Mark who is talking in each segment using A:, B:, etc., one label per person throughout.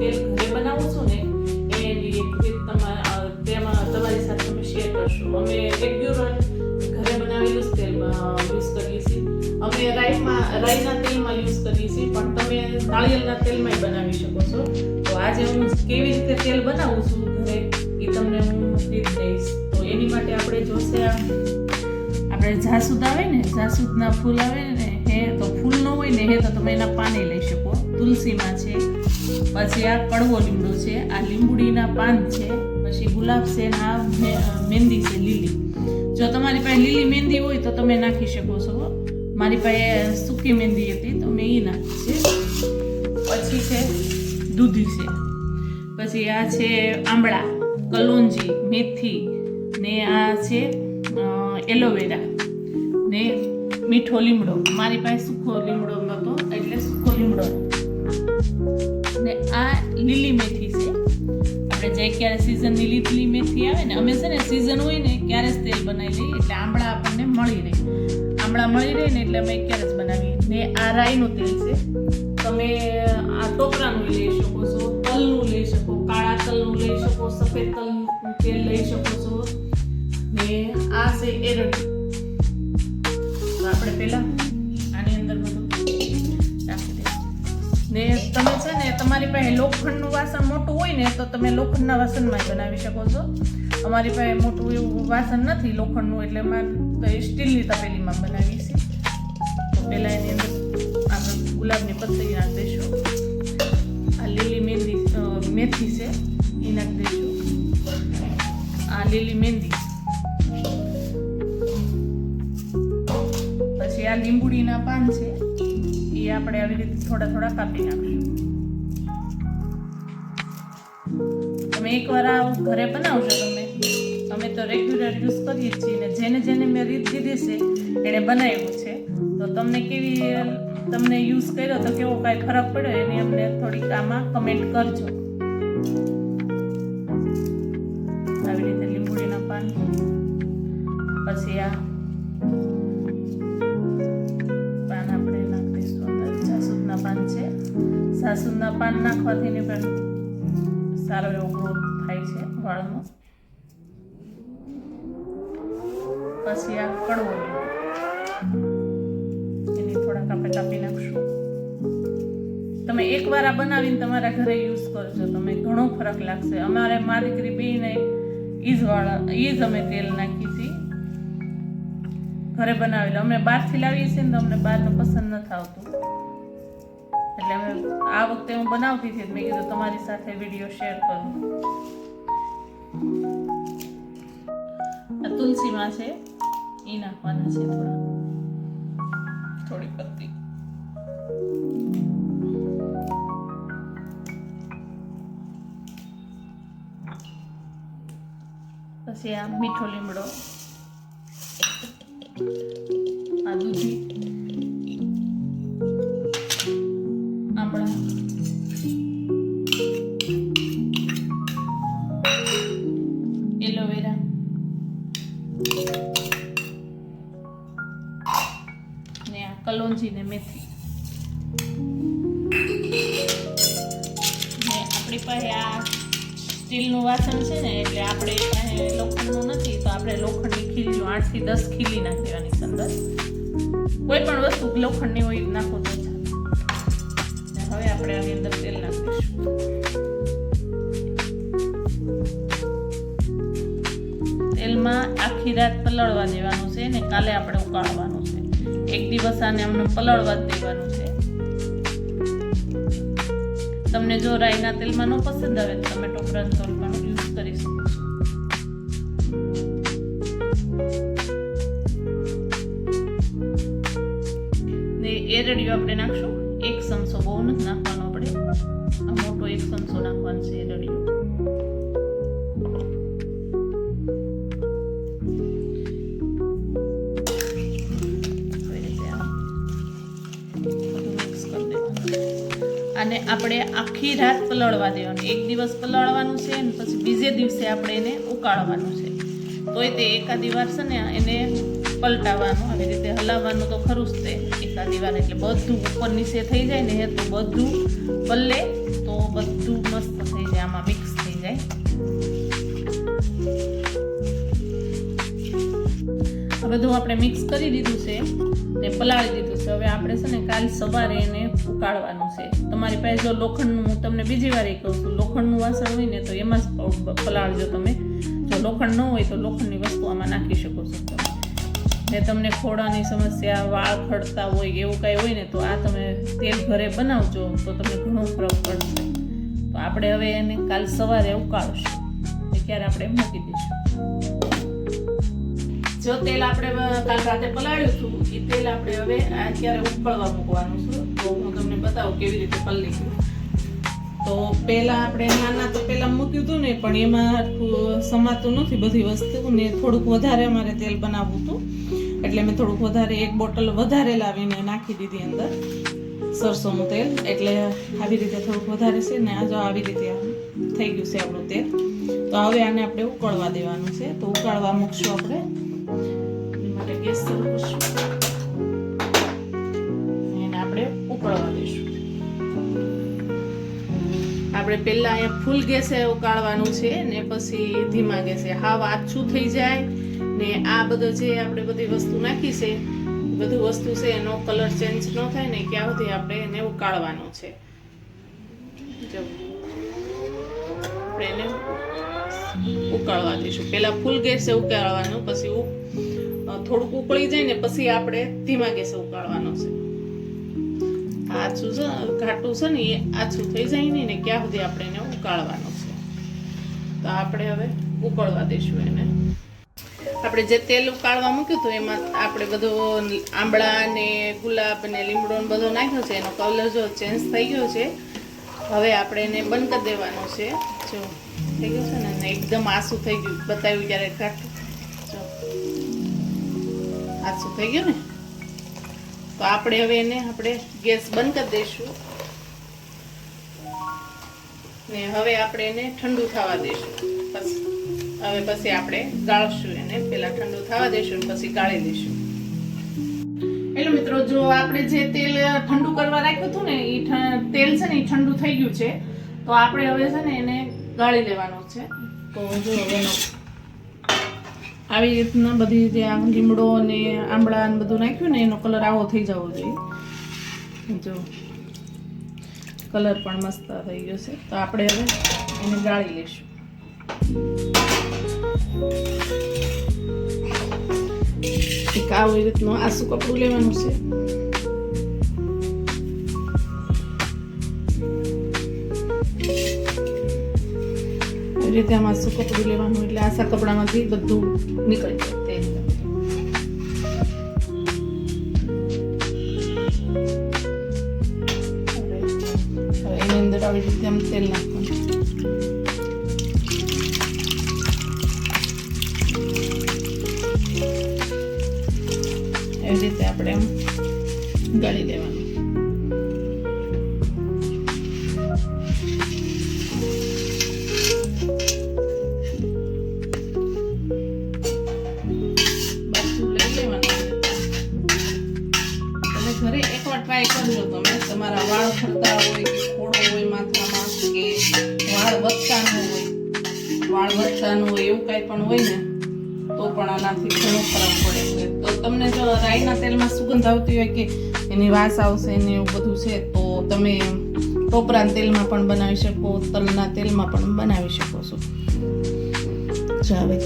A: તે ઘરે બનાવું છું ને, એ રીત તમારા તેમાં તમારી સાથે અમે શેર કરશું. અમે રેગ્યુલર ઘરે બનાવેલું જ તેલ યુઝ કરીએ છીએ. અમે રાઈસમાં, રાઈના તેલમાં યુઝ કરીએ છીએ, પણ તમે નાળિયેરના તેલમાંય બનાવી શકો છો. તો આજે હું કેવી રીતે તેલ બનાવું છું ઘરે, એ તમને હું રીત દઈશ તો એની માટે આપણે જોશે આપણે જાસૂદ આવે ને, જાસૂદના ફૂલ આવે ને, હે, તો ફૂલ ન હોય ને, હે, તો તમે એના પાણી લઈ શકો. તુલસીમાં છે પછી આ કડવો લીમડો છે, આ લીંબુડીના પાન છે, પછી ગુલાબ છે આ મહેંદી છે, લીલી. જો તમારી પાસે લીલી મહેંદી હોય તો તમે નાખી શકો છો. મારી પાસે સૂકી મહેંદી હતી તો મેં એ નાખી છે. પછી છે દૂધી છે. પછી આ છે આંબળા, કલોંજી, મેથી ને આ છે એલોવેરા ને મીઠો લીમડો. મારી પાસે સૂકો લીમડો નહોતો એટલે સૂકો લીમડો આ લીલી મેથી છે. આપણે જે ક્યારે સિઝનની લીલી મેથી આવે ને, અમે છે ને સિઝન હોય ને ક્યારે જ તેલ બનાવી લઈએ, એટલે આંબળા આપણને મળી રહે. આંબળા મળી રહે ને એટલે અમે ક્યારે જ બનાવીએ. ને આ રાઈનું તેલ છે. તમે આ ટોપરાનું લઈ શકો છો, તલનું લઈ શકો, કાળા તલનું લઈ શકો, સફેદ તલનું તેલ લઈ શકો છો. ને આ છે એરડ. આપણે પહેલા આની અંદર બધું ને તમે તમારી પાસે લોખંડનું વાસણ મોટું હોય ને, તો તમે લોખંડના વાસણમાં જ બનાવી શકો છો. અમારી પાસે મોટું એવું વાસણ નથી, લોખંડનું, એટલે એ સ્ટીલની તપેલીમાં બનાવી છે. તો પહેલાં એની અંદર આપણે ગુલાબની પત્તી નાખી દઈશું આ લીલી મહેંદી મેથી છે, એ નાખી દઈશું આ લીલી મહેંદી પછી આ લીંબુડીના પાન છે, એ આપણે આવી રીતે થોડા થોડા કાપી નાખીશું. તમે એકવાર આ ઘરે બનાવજો તમે. અમે તો રેગ્યુલર યુઝ કરીએ છીએ ને જેને જેને મેં રીત કીધી છે, એણે બનાવ્યું છે. તો તમને કેવી, તમને યુઝ કર્યો તો કેવો કાંઈ ફરક પડ્યો એની અમને થોડીક આમાં કમેન્ટ કરજો. આવી રીતે લીંબુડીના પાન. પછી આ પાન આપણે નાખી દઈશું જાસૂદના પાન છે. સાસુદના પાન નાખવાથી પણ સારો એવો ગ્રોથ થાય છે વાળનો. પછી આ કડવો એને થોડાક આપણે કાપી નાખશું. તમે એકવાર આ બનાવીને તમારા ઘરે યુઝ કરજો. તમે ઘણો ફરક લાગશે. અમારે મારી દીકરી બેને ઈ વાળા ઈ અમે તેલ નાખી છીએ ઘરે બનાવેલું. અમે બહારથી લાવીએ છીએ ને તો અમને બહારનું પસંદ નથી આવતું. એટલે અમે આ વખતે હું બનાવતી હતી મેં કીધું તમારી સાથે વીડિયો શેર કરું. આ તુલસીમાં છે એ નાખવાના છે થોડા. થોડી પત્તી. પછી આ મીઠો લીમડો. આ દૂધી. મેથી. ને આપણી પાસે આ સ્ટીલનું વાસણ છે ને, એટલે આપણે પાસે લોખંડનું નથી, તો આપણે લોખંડની ખીલીઓ આઠથી દસ ખીલી નાખી દેવાની અંદર. કોઈ પણ વસ્તુ લોખંડની હોય નાખો તો હવે આપણે આની અંદર તેલ નાખીશું. તેલમાં આખી રાત પલળવા દેવાનું છે ને, કાલે આપણે ઉકાળવાનું. એક દિવસ આને અમને પલળવા જ દેવાનું છે. તમને જો રાઈના તેલમાં ન પસંદ આવે તો તમે ટોપરાનું તેલ પણ યુઝ કરી શકો છો. ને એરડિયું આપણે નાખશું. એક ચમચો બહુ નથી નાખવાનો આપણે. મોટો એક ચમચો નાખવાનો છે એરડિયું અને આપણે આખી રાત પલળવા દેવાની. એક દિવસ પલળવાનું છે અને પછી બીજે દિવસે આપણે એને ઉકાળવાનું છે. તોય તે એકાદી વાર છે ને એને પલટાવવાનું આવી રીતે હલાવવાનું તો ખરું જ તે. એકાદી વાર એટલે બધું ઉપર નીચે થઈ જાય ને તો બધું પલ્લે તો બધું મસ્ત થઈ જાય, આમાં મિક્સ થઈ જાય. આ બધું આપણે મિક્સ કરી દીધું છે ને પલાળી દીધું છે. હવે આપણે છે ને કાલ સવારે એને ઉકાળવાનું છે. તમારી પાસે જો લોખંડનું, હું તમને બીજી વાર એ કહું છું, લોખંડનું વાસણ હોય ને તો એમાં જ પલાળજો તમે, જો લોખંડ ન હોય તો લોખંડની વસ્તુ આમાં નાખી શકો છો તમે. ને તમને ખોડાની સમસ્યા, વાળ ખડતા હોય, એવું કાંઈ હોય ને તો આ તમે તેલ ઘરે બનાવજો, તો તમને ઘણો ફરક પડશે. તો આપણે હવે એને કાલ સવારે ઉકાળશું. ત્યારે આપણે મૂકી દઈશું? જો તેલ આપણે કાલ રાતે પલાળ્યું હતું તેલ આપણે હવે અત્યારે ઉકળવા મૂકવાનું છે, તો હું તમને બતાવું કેવી રીતે પલ્લી તો પહેલા આપણે નાના તો પહેલા મૂક્યું હતું ને, પણ એમાં સમાતું નથી બધી વસ્તુ ને થોડુંક વધારે અમારે તેલ બનાવવું હતું. એટલે મેં થોડુંક વધારે એક બોટલ વધારે લાવીને નાખી દીધી અંદર સરસોનું તેલ. એટલે આવી રીતે થોડુંક વધારે છે ને, આ જો આવી રીતે થઈ ગયું છે આપણું તેલ. તો હવે આને આપણે ઉકળવા દેવાનું છે. તો ઉકાળવા મૂકશું આપણે. માટે ગેસ શરૂ કરશું. આપણે પહેલા અહીંયા ફૂલ ગેસે ઉકાળવાનું છે ને પછી ધીમા ગેસે. હાવ આછું થઈ જાય ને આ બધો જે આપણે બધી વસ્તુ નાખી છે બધું વસ્તુ છે, એનો કલર ચેન્જ ન થાય ને ક્યાં સુધી આપણે એને ઉકાળવાનું છે. આપણે એને ઉકાળવા દઈશું. પહેલા ફૂલ ગેસે ઉકાળવાનું, પછી થોડુંક ઉકળી જાય ને પછી આપણે ધીમા ગેસે ઉકાળવાનો છે. આછું છે, ઘાટું છે ને એ આછું થઈ જાય નહીં ને ક્યાં સુધી આપણે એને ઉકાળવાનું છે. તો આપણે હવે ઉકળવા દઈશું એને. આપણે જે તેલ ઉકાળવા મૂક્યું હતું, એમાં આપણે બધો આંબળા ને ગુલાબ ને લીમડો ને બધો નાખ્યો છે, એનો કલર જો ચેન્જ થઈ ગયો છે, હવે આપણે એને બંધ કરી દેવાનું છે. જો, થઈ ગયું છે ને એકદમ આસું થઈ ગયું. બતાવ્યું ત્યારે ઘાટું. જો આસું થઈ ગયું ને? તો આપણે હવે એને આપણે ગેસ બંધ કરી દઈશું. ને હવે આપણે એને ઠંડુ થવા દઈશું. હવે પછી આપણે ગાળશું એને. પહેલા ઠંડુ થવા દઈશું પછી ગાળી દઈશું. એટલે મિત્રો, જો આપણે જે તેલ ઠંડુ કરવા રાખ્યું હતું ને એ તેલ છે ને એ ઠંડુ થઈ ગયું છે. તો આપણે હવે છે ને એને ગાળી લેવાનું છે. તો જો હવે આવી રીતના બધી આ લીમડો અને આંબળા ને બધું નાખ્યું ને, એનો કલર આવો થઈ જવો જોઈએ. જો કલર પણ મસ્ત થઈ ગયો છે. તો આપણે હવે એને ગાળી લઈશું. એક આવી રીતનું આસું કપડું લેવાનું છે. રીતે આમાં આસું કપડું લેવાનું એટલે આશા કપડામાંથી બધું નીકળી જાય તે આવી રીતે આમ તેલ નાખવાનું. એવી રીતે આપણે એમ ગાળી લેવાનું. હોય એવું કાંઈ પણ હોય ને, તો પણ આનાથી ઘણો ફરક પડે છે. તો તમને જો રાઈના તેલમાં સુગંધ આવતી હોય કે એની વાસ આવશે ને એવું બધું છે, તો તમે ટોપરાના તેલમાં પણ બનાવી શકો, તલના તેલમાં પણ બનાવી શકો છો. જો હવે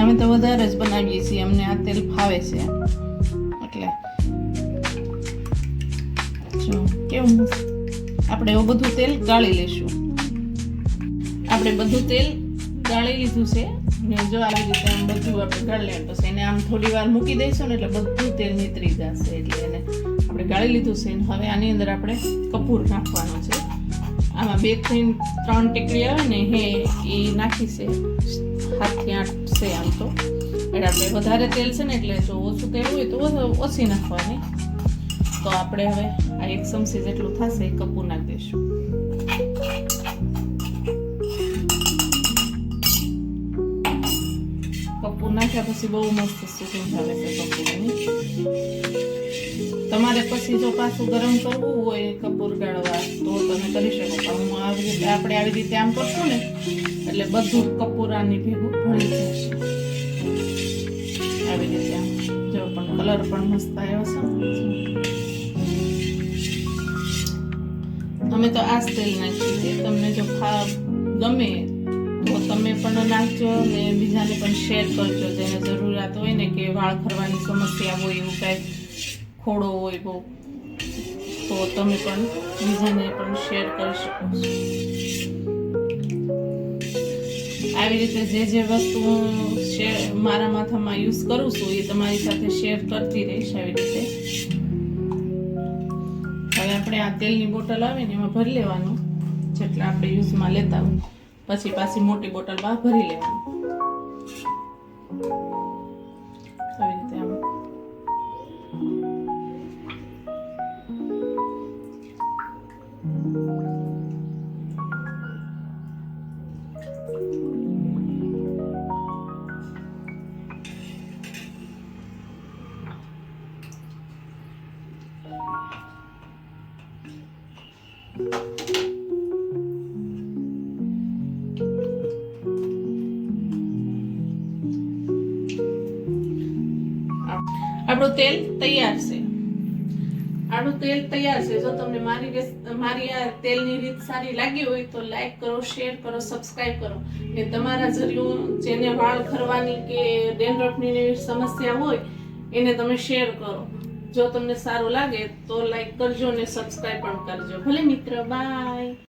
A: અમે તો વધારે જ બનાવીએ છીએ, અમને આ તેલ ફાવે છે. એટલે કેવું. આપણે એવું બધું તેલ ગાળી લઈશું આપણે બધું તેલ ગાળી લીધું છે. જો આવી રીતે આમ બધું આપણે ગાળી લેવાનું. પછી એને આમ થોડી વાર મૂકી દઈશું ને એટલે બધું તેલ નીતરી જશે. એટલે એને આપણે ગાળી લીધું છે ને હવે આની અંદર આપણે કપૂર નાખવાનું છે. આમાં બેથી ત્રણ ટીકડી આવે ને હે એ નાખી છે. સાતથી આઠ છે આમ તો. એટલે આપણે વધારે તેલ છે ને એટલે જો ઓછું તેલ હોય તો ઓછી નાખવાની. તો આપણે હવે આ એક ચમચી જેટલું થશે કપૂર નાખી દઈશું. કપૂર નાખ્યા પછી બહુ મસ્ત સુગંધ આવે છે કપૂરની. તમારે પછી જો પાછું ગરમ કરવું હોય કપૂર ગાળવા, તો તમે કરી શકો. પણ હું આવી રીતે, આપણે આવી રીતે આમ કરશું ને, એટલે બધું કપૂરાની ભેગું ભળી જશે. આવી રીતે આમ. જો પણ કલર પણ મસ્ત આવ્યો છે. અમે તો આ જ તેલ નાખ્યું છે તમને જો ખા ગમે, તો તમે પણ નાખજો ને બીજાને પણ શેર કરજો. જેને જરૂરિયાત હોય ને કે વાળ ખરવાની સમસ્યા હોય, એવું કાંઈ ખોડો હોય બહુ, તો તમે પણ બીજાને પણ શેર કરી શકો છો. આવી રીતે જે જે વસ્તુ હું શેર મારા માથામાં યુઝ કરું છું, એ તમારી સાથે શેર કરતી રહીશ આવી રીતે. હવે આપણે આ તેલની બોટલ આવે ને એમાં ભરી લેવાનું, જેટલા આપણે યુઝમાં લેતા હોય. પછી પાછી મોટી બોટલ બહાર ભરી લેવાની. આવી રીતે આમ. તૈયાર છે. આડું તેલ તૈયાર છે. જો તમને મારી મારી આ તેલની રીત સારી લાગી હોય તો લાઈક કરો, શેર કરો સબસ્ક્રાઈબ કરો. ને તમારા જરિયું જેને વાળ ખરવાની કે ડેન્ડ્રફની સમસ્યા હોય, એને તમે શેર કરો. જો તમને સારું લાગે તો લાઈક કરજો ને સબસ્ક્રાઈબ પણ કરજો. ભલે મિત્ર, બાય.